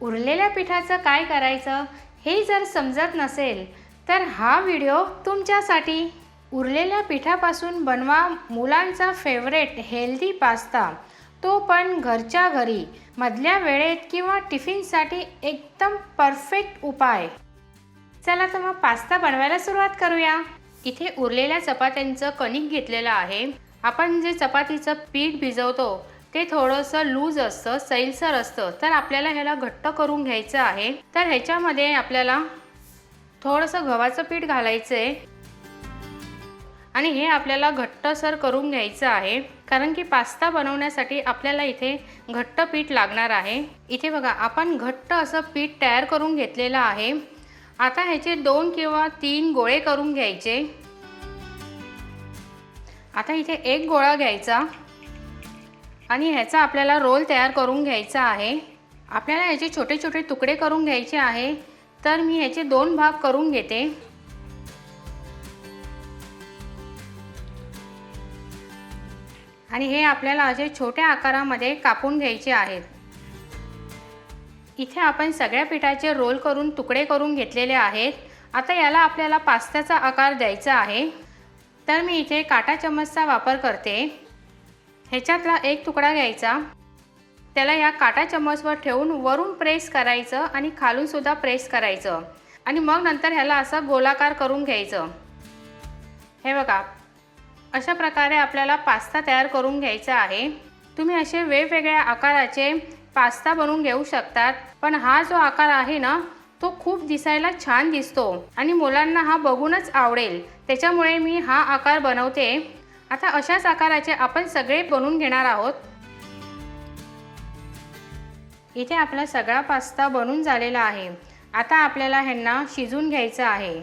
उरलेल्या पिठाचं काय करायचं हे जर समजत नसेल तर हा व्हिडिओ तुमच्यासाठी उरलेल्या पिठापासून बनवा मुलांचा फेवरेट हेल्दी पास्ता तो पण घरच्या घरी मधल्या वेळेत किंवा टिफिनसाठी एकदम परफेक्ट उपाय. चला तर मग पास्ता बनवायला सुरुवात करूया. इथे उरलेल्या चपात्यांचं कणिक घेतलेलं आहे. आपण जे चपातीचं पीठ भिजवतो ते थोडंसं लूज असतं सैलसर असतं. तर आपल्याला ह्याला घट्ट करून घ्यायचं आहे. तर ह्याच्यामध्ये आपल्याला थोडंसं गव्हाचं पीठ घालायचं आहे आणि हे आपल्याला घट्टसर करून घ्यायचं आहे. कारण की पास्ता बनवण्यासाठी आपल्याला इथे घट्ट पीठ लागणार आहे. इथे बघा आपण घट्ट असं पीठ तयार करून घेतलेलं आहे. आता ह्याचे दोन किंवा तीन गोळे करून घ्यायचे. आता इथे एक गोळा घ्यायचा. आणि ह्याचा आपल्याला रोल तयार करून घ्यायचा आहे. आपल्याला ह्याचे छोटे छोटे तुकडे करून घ्यायचे आहे. तर मी ह्याचे दोन भाग करून घेते. आणि हे आपल्याला असे छोट्या आकारामध्ये कापून घ्यायचे आहेत. इथे आपण सगळ्या पिठाचे रोल करून तुकडे करून घेतलेले आहेत. आता याला आपल्याला पास्त्याचा आकार द्यायचा आहे. तर मी इथे काटा चम्मचचा वापर करते. ह्याच्यातला एक तुकडा घ्यायचा. त्याला या काटा चम्मचवर ठेवून वरून प्रेस करायचं आणि खालूनसुद्धा प्रेस करायचं. आणि मग नंतर ह्याला असं गोलाकार करून घ्यायचं. हे बघा. अशा प्रकारे आपल्याला पास्ता तयार करून घ्यायचा आहे. तुम्ही असे वेगवेगळ्या आकाराचे पास्ता बनवून घेऊ शकतात. पण हा जो आकार आहे ना तो खूप दिसायला छान दिसतो. आणि मुलांना हा बघूनच आवडेल. त्याच्यामुळे मी हा आकार बनवते. आता अशाच आकाराचे आपण सगळे बनवून घेणार आहोत. इथे आपला सगळा पास्ता बनून झालेला आहे. आता आपल्याला ह्यांना शिजून घ्यायचं आहे.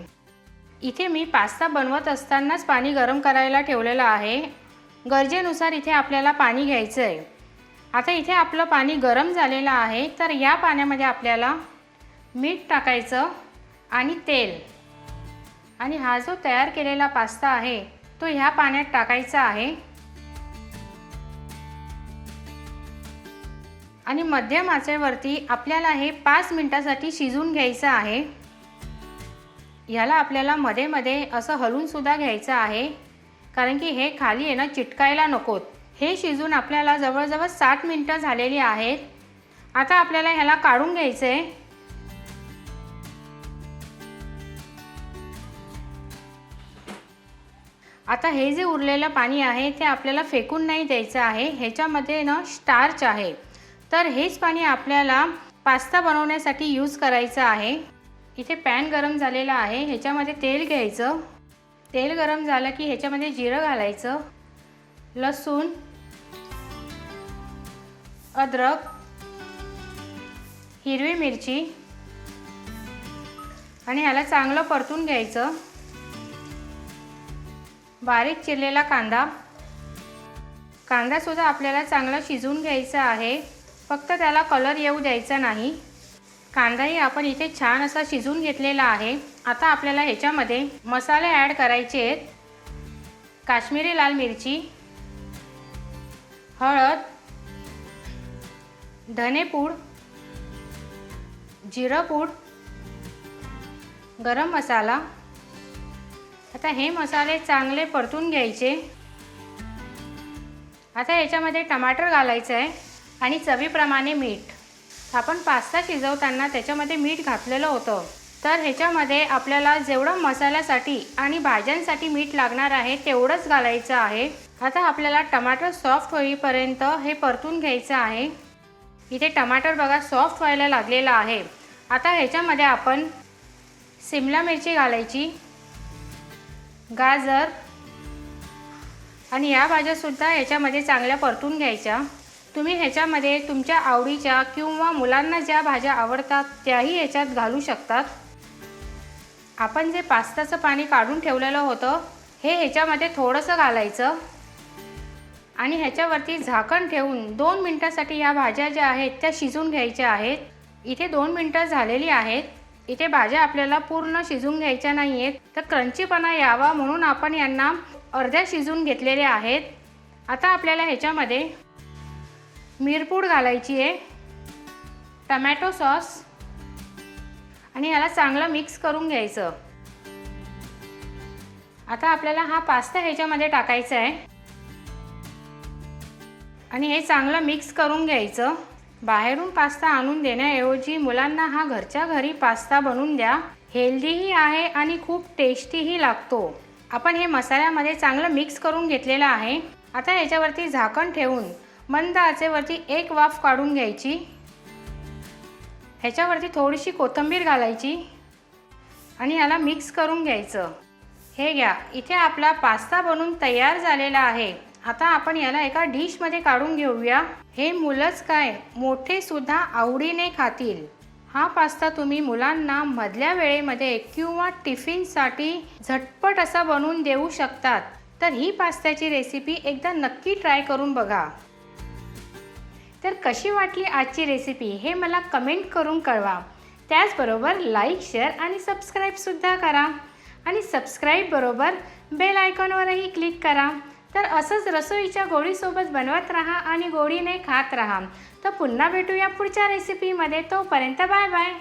इथे मी पास्ता बनवत असतानाच पाणी गरम करायला ठेवलेलं आहे. गरजेनुसार इथे आपल्याला पाणी घ्यायचं आहे आता इथे आपलं पाणी गरम झालेलं आहे तर या पाण्यामध्ये आपल्याला मीठ टाकायचं आणि तेल. आणि हा जो तयार केलेला पास्ता आहे तो ह्या पाण्यात टाकायचा आहे. आणि मध्यम आचेवरती आपल्याला हे पाच मिनटासाठी शिजून घ्यायचं आहे. ह्याला आपल्याला मध्ये मध्ये असं हलवूनसुद्धा घ्यायचं आहे. कारण की हे खाली आहे ना चिटकायला नकोत. हे शिजून आपल्याला जवळजवळ साठ मिनटं झालेली आहेत. आता आपल्याला ह्याला काढून घ्यायचं आहे आता हे जे उरलेलं पाणी आहे ते आपल्याला फेकून नाही द्यायचं आहे. ह्याच्यामध्ये ना स्टार्च आहे. तर हेच पाणी आपल्याला पास्ता बनवण्यासाठी यूज करायचं आहे. इथे पॅन गरम झालेला आहे. ह्याच्यामध्ये तेल घ्यायचं. तेल गरम झालं की ह्याच्यामध्ये जिरं घालायचं. लसूण अद्रक हिरवी मिरची आणि ह्याला चांगलं परतून घ्यायचं. बारीक चिरलेला कांदा. कांदासुद्धा आपल्याला चांगला शिजवून घ्यायचा आहे. फक्त त्याला कलर येऊ द्यायचा नाही. कांदाही आपण इथे छान असा शिजवून घेतलेला आहे. आता आपल्याला ह्याच्यामध्ये मसाले ॲड करायचे आहेत. काश्मीरी लाल मिरची हळद धनेपूड जिरंपूड गरम मसाला आता हे मसाले चांगले परतून घ्यायचे. आता याच्यामध्ये टमाटर घालायचं आहे आणि चवीप्रमाणे मीठ. आपण पास्ता शिजवताना त्याच्यामध्ये मीठ घातलेलं होतं. तर ह्याच्यामध्ये आपल्याला जेवढं मसाल्यासाठी आणि भाज्यांसाठी मीठ लागणार आहे तेवढंच घालायचं आहे. आता आपल्याला टमाटर सॉफ्ट होईपर्यंत हे परतून घ्यायचं आहे. इथे टमाटर बघा सॉफ्ट व्हायला लागलेलं आहे. आता ह्याच्यामध्ये आपण सिमला मिरची घालायची. गाजर आणि या भाज्यासुद्धा याच्यामध्ये चांगल्या परतून घ्यायच्या. तुम्ही ह्याच्यामध्ये तुमच्या आवडीच्या किंवा मुलांना ज्या भाज्या आवडतात त्याही ह्याच्यात घालू शकतात. आपण जे पास्ताचं पाणी काढून ठेवलेलं होतं हे ह्याच्यामध्ये थोडंसं घालायचं. आणि ह्याच्यावरती झाकण ठेवून दोन मिनटासाठी या भाज्या ज्या आहेत त्या शिजून घ्यायच्या आहेत. इथे दोन मिनटं झालेली आहेत. इथे भाज्या आपल्याला पूर्ण शिजून घ्यायच्या नाही आहेत तर क्रंचीपणा यावा म्हणून आपण यांना अर्ध्या शिजून घेतलेल्या आहेत. आता आपल्याला ह्याच्यामध्ये मिरपूड घालायची आहे टमॅटो सॉस आणि याला चांगलं मिक्स करून घ्यायचं. आता आपल्याला हा पास्ता ह्याच्यामध्ये टाकायचा आहे. आणि हे चांगलं मिक्स करून घ्यायचं. बाहेरून पास्ता आणून देण्याऐवजी मुलांना हा घरच्या घरी पास्ता बनवून द्या. हेल्दीही आहे आणि खूप टेस्टीही लागतो. आपण हे मसाल्यामध्ये चांगलं मिक्स करून घेतलेलं आहे. आता याच्यावरती झाकण ठेवून मंद आचेवरती एक वाफ काढून घ्यायची. ह्याच्यावरती थोडीशी कोथिंबीर घालायची आणि याला मिक्स करून घ्यायचं. हे घ्या. इथे आपला पास्ता बनून तयार झालेला आहे. आता आपण याला एका डिशमध्ये काढून घेऊया. हे मुलंच काय? मोठे सुद्धा आवडीने खातील. हा पास्ता तुम्ही मुलांना मधल्या वेळेमध्ये किंवा टिफिनसाठी झटपट असा बनवून देऊ शकतात. तर ही पास्त्याची रेसिपी एकदा नक्की ट्राय करून बघा. तर कशी वाटली आजची रेसिपी हे मला कमेंट करून कळवा. त्याचबरोबर लाईक शेअर आणि सबस्क्राईबसुद्धा करा. आणि सबस्क्राईबबरोबर बेल आयकॉनवरही क्लिक करा. तर असंच रसोईच्या गोळीसोबत बनवत राहा आणि गोडीने खात राहा. तर पुन्हा भेटूया पुढच्या रेसिपीमध्ये तोपर्यंत बाय बाय.